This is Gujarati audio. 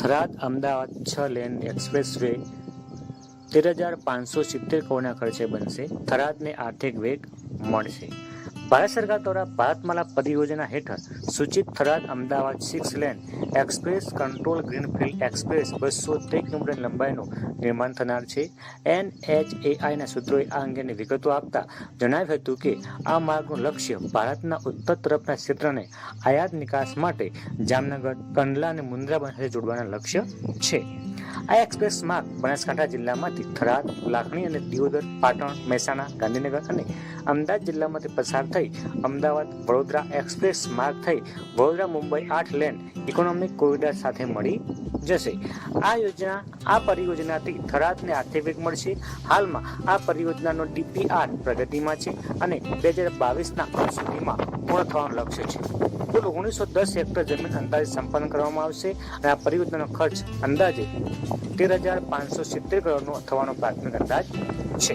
થરાદ અમદાવાદ છ લેન એક્સપ્રેસ વે તેર હજાર પાંચસો સિત્તેર કરોડના ખર્ચે બનશે? થરાદને આર્થિક વેગ મળશે. ભારત સરકાર દ્વારા ભારતમાલા પરિયોજના હેઠળ સૂચિત Tharad Ahmedabad six lane express control greenfield express બસો તેર કિલોમીટર લંબાઈનું નિર્માણ થનાર છે. એન એચ એઆઈના સૂત્રોએ આ અંગેની વિગતો આપતા જણાવ્યું હતું કે આ માર્ગનું લક્ષ્ય ભારતના ઉત્તર તરફના ક્ષેત્રને આયાત નિકાસ માટે જામનગર, કંડલા અને મુન્દ્રા સાથે જોડવાના લક્ષ્ય છે. આ એક્સપ્રેસ માર્ગ બનાસકાંઠા જિલ્લામાંથી થરાદ લાખણી અને દિયોદર, પાટણ, મહેસાણા, ગાંધીનગર અને અમદાવાદ જિલ્લામાંથી પસાર થઈ અમદાવાદ વડોદરા એક્સપ્રેસ માર્ગ થઈ વડોદરા મુંબઈ આઠ લેન ઇકોનોમિક કોરિડોર સાથે મળી જશે. આ યોજના, આ પરિયોજનાથી થરાદને આર્થિક વેગ મળશે. હાલમાં આ પરિયોજનાનો ડીપીઆર પ્રગતિમાં છે અને બે હજાર બાવીસના અંત સુધીમાં પૂર્ણ થવાનું લક્ષ્ય છે. કુલ ઓગણીસો દસ હેક્ટર જમીન અંદાજે સંપન્ન કરવામાં આવશે અને આ પરિયોજનાનો ખર્ચ અંદાજે તેર હજાર પાંચસો સિત્તેર કરોડનો થવાનો પ્રાથમિક અંદાજ છે.